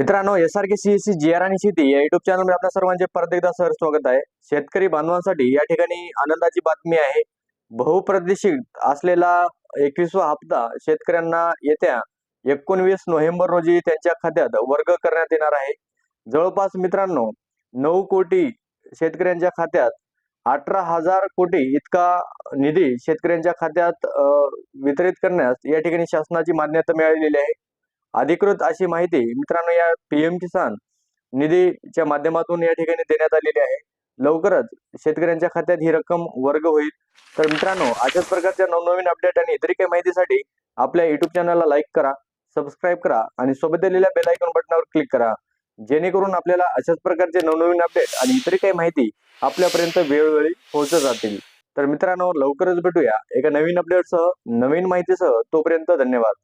मित्रांनो S R K CSC G R आणि शेती या युट्यूब चॅनलमध्ये आपल्या सर्वांचे परत एकदा सर स्वागत आहे. शेतकरी बांधवांसाठी या ठिकाणी आनंदाची बातमी आहे. बहुप्रदेशिक असलेला एकवीसवा हप्ता शेतकऱ्यांना येत्या एकोणवीस नोव्हेंबर रोजी त्यांच्या खात्यात वर्ग करण्यात येणार आहे. जवळपास मित्रांनो नऊ कोटी शेतकऱ्यांच्या खात्यात अठरा हजार कोटी इतका निधी शेतकऱ्यांच्या खात्यात वितरित करण्यास या ठिकाणी शासनाची मान्यता मिळालेली आहे. अधिकृत अशी माहिती मित्रांनो या पीएम किसान निधीच्या माध्यमातून या ठिकाणी देण्यात आलेली आहे. लवकरच शेतकऱ्यांच्या खात्यात ही रक्कम वर्ग होईल. तर मित्रांनो अशाच प्रकारच्या नवनवीन अपडेट आणि इतर काही माहितीसाठी आपल्या युट्यूब चॅनलला लाईक करा सबस्क्राईब करा आणि सोबत दिलेल्या बेलायकॉन बटनावर क्लिक करा. जेणेकरून आपल्याला अशाच प्रकारचे नवनवीन अपडेट आणि इतर काही माहिती आपल्यापर्यंत वेळोवेळी पोहोचत जातील तर मित्रांनो लवकरच भेटूया एका नवीन अपडेटसह नवीन माहितीसह. तोपर्यंत धन्यवाद.